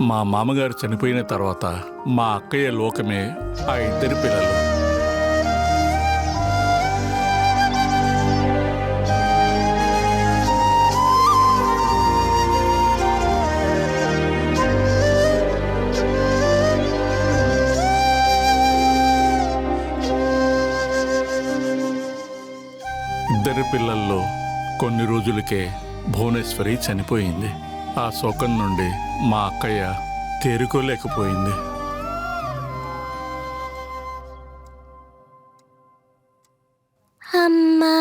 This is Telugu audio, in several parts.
మా మామగారు చనిపోయిన తర్వాత మా అక్కయ్య లోకమే ఆ ఇద్దరి పిల్లలు. ఇద్దరి పిల్లల్లో కొన్ని రోజులకే భువనేశ్వరి చనిపోయింది. ఆ శోకం నుండి మా అక్కయ్య తేరుకోలేకపోయింది. అమ్మా!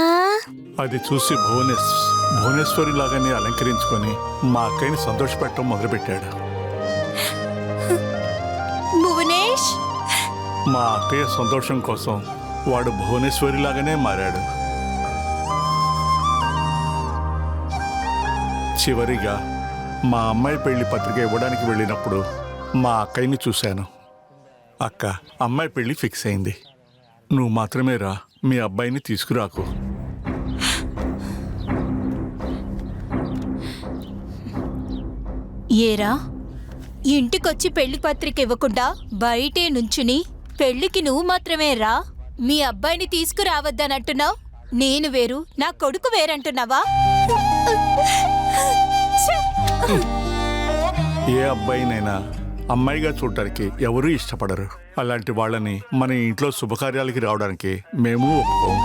అది చూసి భువనేశ్ భువనేశ్వరి లాగానే అలంకరించుకొని మా అక్కయ్యని సంతోషపెట్టడం మొదలుపెట్టాడు. భువనేష్! మా అక్కయ్య సంతోషం కోసం వాడు భువనేశ్వరి లాగానే మారాడు. చివరిగా మా అమ్మాయి పెళ్ళి పత్రిక ఇవ్వడానికి వెళ్ళినప్పుడు మా అక్కయ్యని చూశాను. అక్క అమ్మాయి పెళ్ళి ఫిక్స్ అయింది. నువ్వు మాత్రమే రా మీ అబ్బాయిని తీసుకురాకు. ఏరా? ఇంటికొచ్చి పెళ్ళి పత్రిక ఇవ్వకుండా బయటే నుంచుని పెళ్ళికి నువ్వు మాత్రమే రా మీ అబ్బాయిని తీసుకురావద్దనంటున్నావు? నేను వేరు నా కొడుకు వేరంటున్నావా? ఏ అబ్బాయినైనా అమ్మాయిగా చూడటానికి ఎవరూ ఇష్టపడరు. అలాంటి వాళ్ళని మన ఇంట్లో శుభకార్యాలకి రావడానికి మేము ఒప్పుకోం.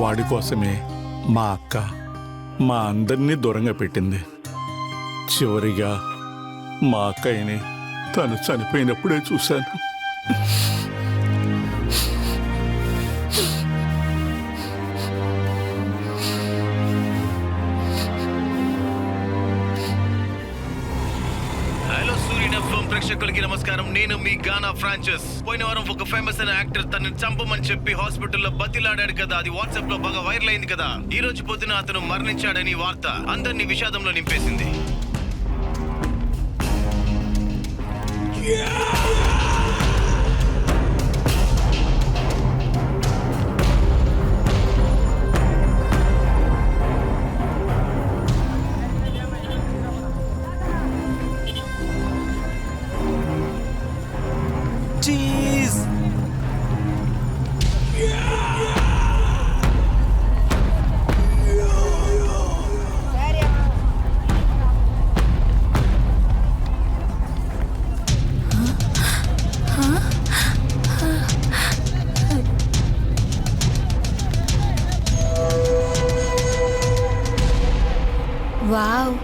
వాడి కోసమే మా అక్క మా అందరినీ దూరంగా పెట్టింది. చివరిగా మా అక్కయ్యని తను చనిపోయినప్పుడే చూశాను. హలో ప్రేక్షకులకి నమస్కారం. నేను మీ గానా ఫ్రాంచెస్. పోయిన వారం ఒక ఫేమస్ అయిన యాక్టర్ తనని చంపమని చెప్పి హాస్పిటల్లో బతిలాడాడు కదా. అది వాట్సాప్లో బాగా వైరల్ అయింది కదా. ఈ రోజు పొద్దున అతను మరణించాడని వార్త అందరినీ విషాదంలో నింపేసింది. Yeah! వావ్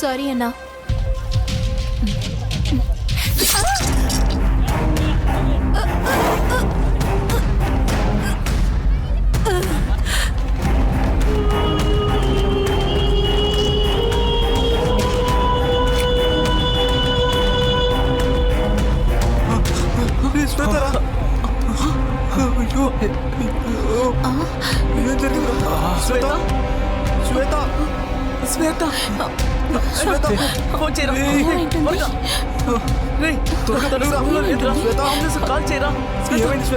సారీ అన్నా ఏం జరిగింది శ్వేత శ్వేత శ్వేత శ్వేత ఫోన్ చేయరా? త్వరగా. లేదురా. అంబులెన్స్ కాల్ చేయరా ఏమైంది శ్వేత